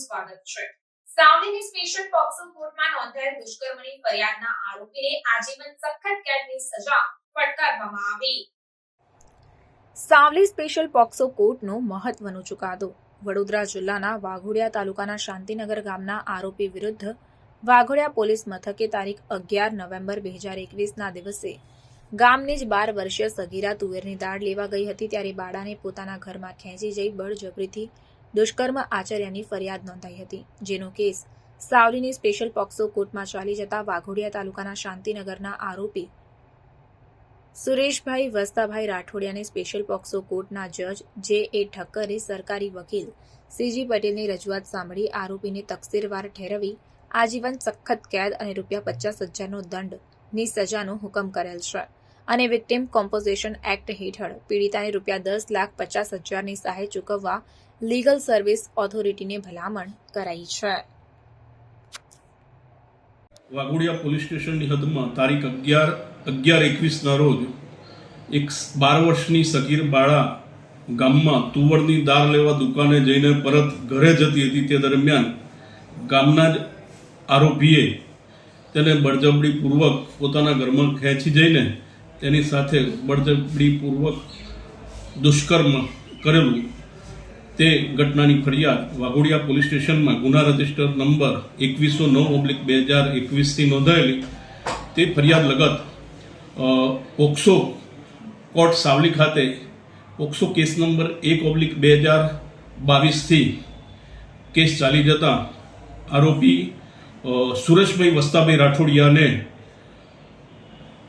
સ્વાગત છે. સાવલીની special POCSO કોર્ટમાં નોંધાયેલ દુષ્કર્મની ફરિયાદના આરોપીને આજીવન સખત કેદની સજા ફટકારવામાં આવી. સાવલી સ્પેશિયલ પોક્સો કોર્ટનો મહત્વનો ચુકાદો. વડોદરા જિલ્લાના વાઘોડિયા તાલુકાના શાંતિનગર ગામના આરોપી વિરુદ્ધ વાઘોડિયા પોલીસ મથકે તારીખ અગિયાર નવેમ્બર બે હજાર એકવીસના દિવસે ગામની જ બાર વર્ષીય સગીરા તુવેરની દાળ લેવા ગઈ હતી, ત્યારે બાળાને પોતાના ઘરમાં ખેંચી જઈ બળજબરીથી દુષ્કર્મ આચર્યાની ફરિયાદ નોંધાઈ હતી. જેનો કેસ સાવલીની સ્પેશિયલ પોક્સો કોર્ટમાં ચાલી જતા વાઘોડિયા તાલુકાના શાંતિનગરના આરોપી સુરેશભાઈ વસ્તાભાઈ રાઠોડિયાને સ્પેશિયલ પોક્સો કોર્ટના જજ જે એ ઠક્કરે સરકારી વકીલ સીજી પટેલની રજૂઆત સાંભળી આરોપીને તકસીરવાર ઠેરવી આજીવન સખત કેદ અને રૂપિયા પચાસ હજારનો દંડની સજાનો હુકમ કરેલ છે. અને વિક્ટિમ કોમ્પોઝિશન એક્ટ હેઠળ પીડિતાને રૂપિયા દસ લાખ પચાસ હજારની સહાય ચૂકવવા લીગલ સર્વિસ ઓથોરિટીને ભલામણ કરાઈ છે. વાઘોડિયા પોલીસ સ્ટેશનની હદમાં તારીખ અગિયાર અગિયાર એકવીસના રોજ એક બાર વર્ષની સગીર બાળા ગામમાં તુવરની દાળ લેવા દુકાને જઈને પરત ઘરે જતી હતી. તે દરમિયાન ગામના જ આરોપીએ તેને બળજબડીપૂર્વક પોતાના ઘરમાં ખેંચી જઈને તેની સાથે બળજબડીપૂર્વક દુષ્કર્મ કરેલું તે ઘટનાની ફરિયાદ વાઘોડિયા પોલીસ સ્ટેશનમાં ગુના રજિસ્ટર નંબર એકવીસો નવ ઓબ્લિક બે હજાર એકવીસથી નોંધાયેલી. તે ફરિયાદ લગત પોક્સો કોર્ટ સાવલી ખાતે પોક્સો કેસ નંબર એક ઓબ્લિક બે હજાર બાવીસથી કેસ ચાલી જતા આરોપી સુરેશભાઈ વસ્તાભાઈ રાઠોડિયાને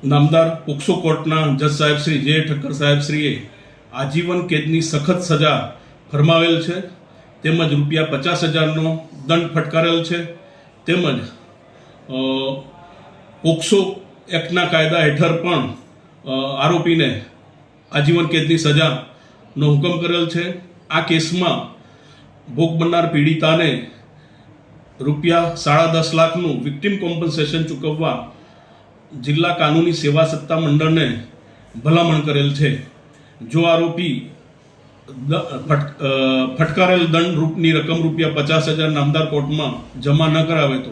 નામદાર પોક્સો કોર્ટના જજ સાહેબ શ્રી જે ઠક્કર સાહેબ શ્રીએ આજીવન કેદની સખત સજા ફરમાવેલ છે. તેમજ રૂપિયા પચાસ હજારનો દંડ ફટકારેલ છે. તેમજ પોક્સો એક્ટના કાયદા હેઠળ પણ આરોપીને આજીવન કેદની સજાનો હુકમ કરેલ છે. આ કેસમાં ભોગ બનનાર પીડિતાને રૂપિયા સાડા દસ લાખનું વિક્ટિમ કોમ્પન્સેશન ચૂકવવા જિલ્લા કાનૂની સેવા સત્તા મંડળને ભલામણ કરેલ છે. જો આરોપી ફટકારેલ દંડ રૂપની રકમ રૂપિયા પચાસ હજાર નામદાર કોર્ટમાં જમા ન કરાવે તો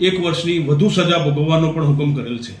એક વર્ષની વધુ સજા ભોગવવાનો પણ હુકમ કરેલ છે.